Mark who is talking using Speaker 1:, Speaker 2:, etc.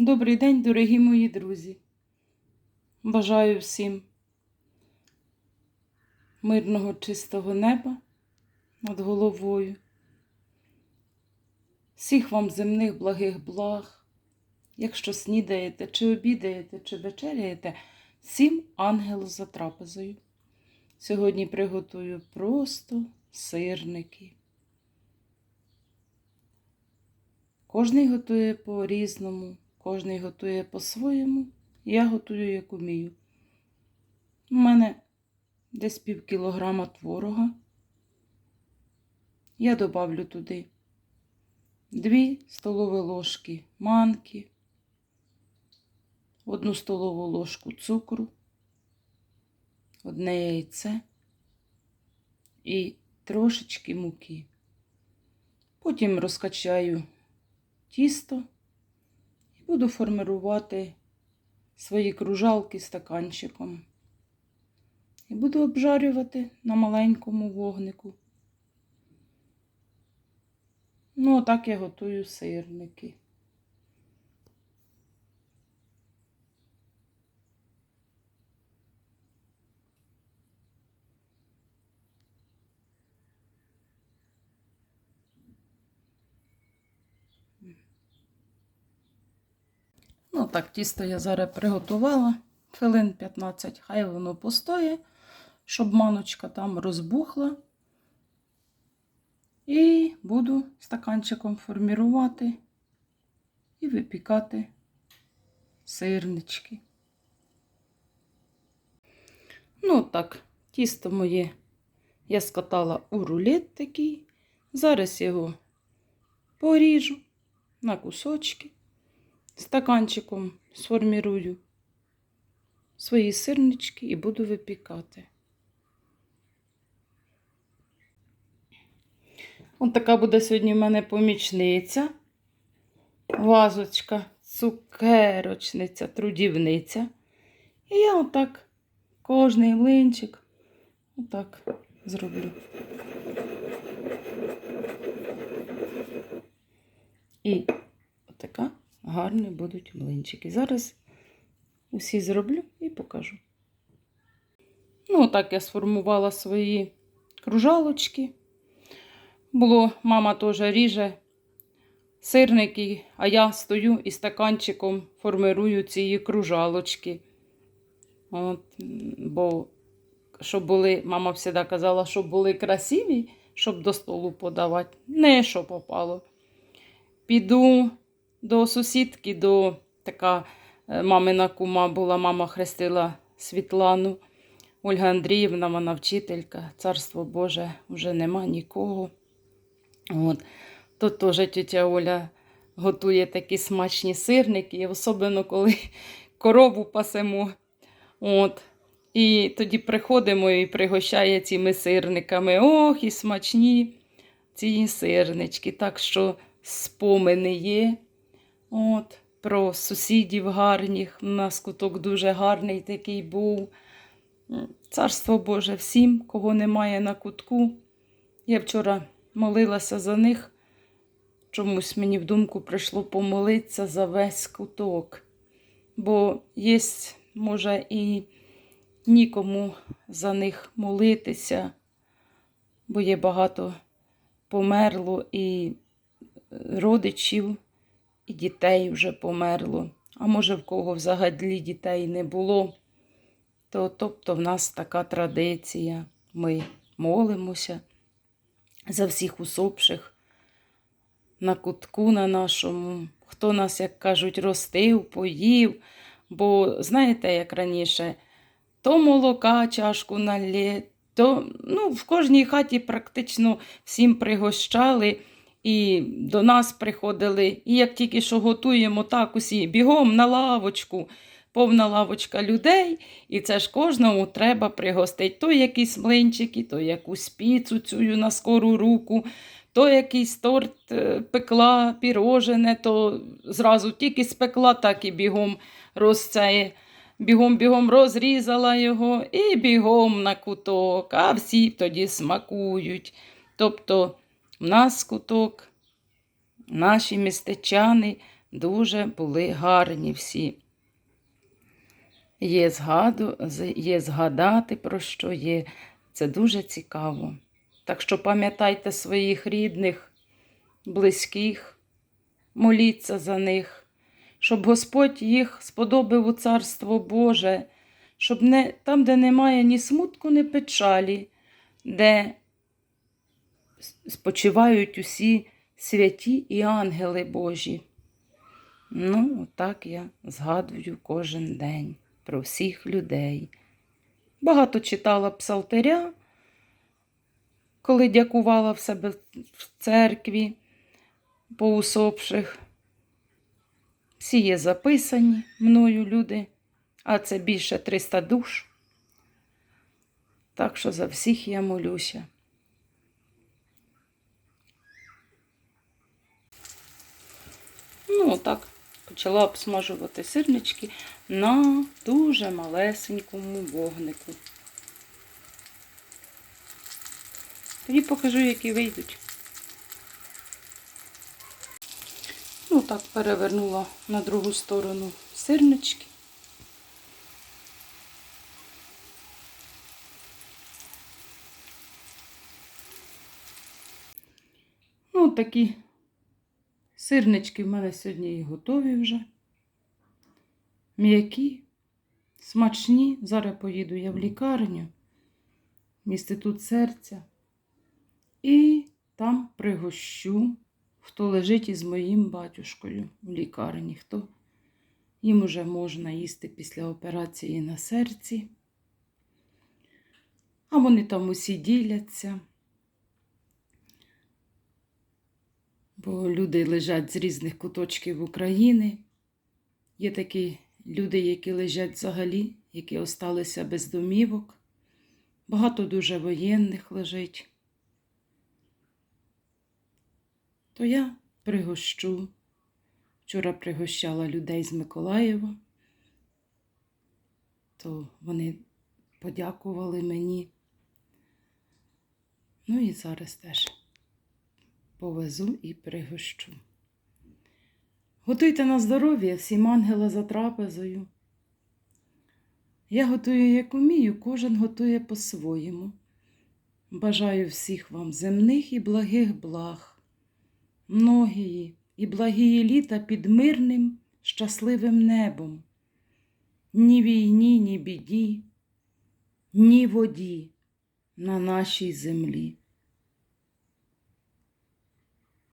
Speaker 1: Добрий день, дорогі мої друзі. Бажаю всім мирного чистого неба над головою. Всіх вам земних благих благ. Якщо снідаєте, чи обідаєте, чи вечеряєте, всім ангелу за трапезою. Сьогодні приготую просто сирники. Кожний готує по-різному, кожний готує по-своєму. Я готую, як умію. У мене десь пів кілограма творога. Я добавлю туди 2 столові ложки манки, одну столову ложку цукру, одне яйце і трошечки муки. Потім розкачаю тісто буду формирувати свої кружалки стаканчиком. І буду обжарювати на маленькому вогнику. Ну, отак я готую сирники. Ну, так, тісто я зараз приготувала. Хвилин 15, хай воно постоє, щоб маночка там розбухла. І буду стаканчиком формірувати і випікати сирнички. Ну, так, тісто моє я скатала у рулет такий. Зараз його поріжу на кусочки стаканчиком сформірую свої сирнички і буду випікати. Ось така буде сьогодні в мене помічниця, вазочка, цукерочниця, трудівниця. І я отак кожний млинчик отак зроблю. І отака гарні будуть млинчики. Зараз усі зроблю і покажу. Ну, так я сформувала свої кружалочки. Було, мама теж ріже сирники, а я стою і стаканчиком формирую ці кружалочки. От, бо щоб були, мама завжди казала, щоб були красиві, щоб до столу подавати. Не що попало. Піду до сусідки, до така е, мамина кума була, мама хрестила Світлану. Ольга Андріївна, вона вчителька, царство Боже, вже нема нікого. От. Тут теж тетя Оля готує такі смачні сирники, особливо коли корову пасемо. От. І тоді приходимо і пригощає цими сирниками. Ох, і смачні ці сирнички. Так що спомини є. От, Про сусідів гарних. У нас куток дуже гарний такий був. Царство Боже всім, кого немає на кутку. Я вчора молилася за них. Чомусь мені в думку прийшло помолитися за весь куток. Бо є, може, і нікому за них молитися, бо є багато померло і родичів, і дітей вже померло. А може, в кого взагалі дітей не було, то тобто в нас така традиція. Ми молимося за всіх усопших на кутку на нашому, хто нас, як кажуть, ростив, поїв. Бо знаєте, як раніше, то молока чашку налє, то ну, в кожній хаті практично всім пригощали. І до нас приходили, і як тільки що готуємо, так усі бігом на лавочку, повна лавочка людей, і це ж кожному треба пригостити. То якісь млинчики, то якусь піцу цю на скору руку, то якийсь торт е, пекла, пірожене, то зразу тільки спекла, так і бігом розцеє. Бігом-бігом розрізала його і бігом на куток, а всі тоді смакують. Тобто в нас куток, наші містечани дуже були гарні всі. Є, згаду, є згадати, про що є. Це дуже цікаво. Так що пам'ятайте своїх рідних, близьких, моліться за них, щоб Господь їх сподобав у Царство Боже, щоб не, там, де немає ні смутку, ні печалі, де спочивають усі святі і ангели Божі. Ну, так я згадую кожен день про всіх людей. Багато читала псалтиря, коли дякувала в себе в церкві по усопших. Всі є записані мною люди, а це більше 300 душ. Так що за всіх я молюся. Ну, так, почала обсмажувати сирнички на дуже малесенькому вогнику. Тоді покажу, які вийдуть. Ну, так, перевернула на другу сторону сирнички. Ну, такі сирнички в мене сьогодні і готові вже. М'які, смачні. Зараз поїду я в лікарню, в інститут серця. І там пригощу, хто лежить із моїм батюшкою в лікарні, хто їм уже можна їсти після операції на серці. А вони там усі діляться. Бо люди лежать з різних куточків України. Є такі люди, які лежать взагалі, які осталися без домівок. Багато дуже воєнних лежить. То я пригощу. Вчора пригощала людей з Миколаєва, то вони подякували мені. Ну і зараз теж повезу і пригощу. Готуйте на здоров'я всім ангела за трапезою. Я готую, як умію, кожен готує по-своєму. Бажаю всіх вам земних і благих благ, многії і благії літа під мирним, щасливим небом. Ні війні, ні біді, ні воді на нашій землі.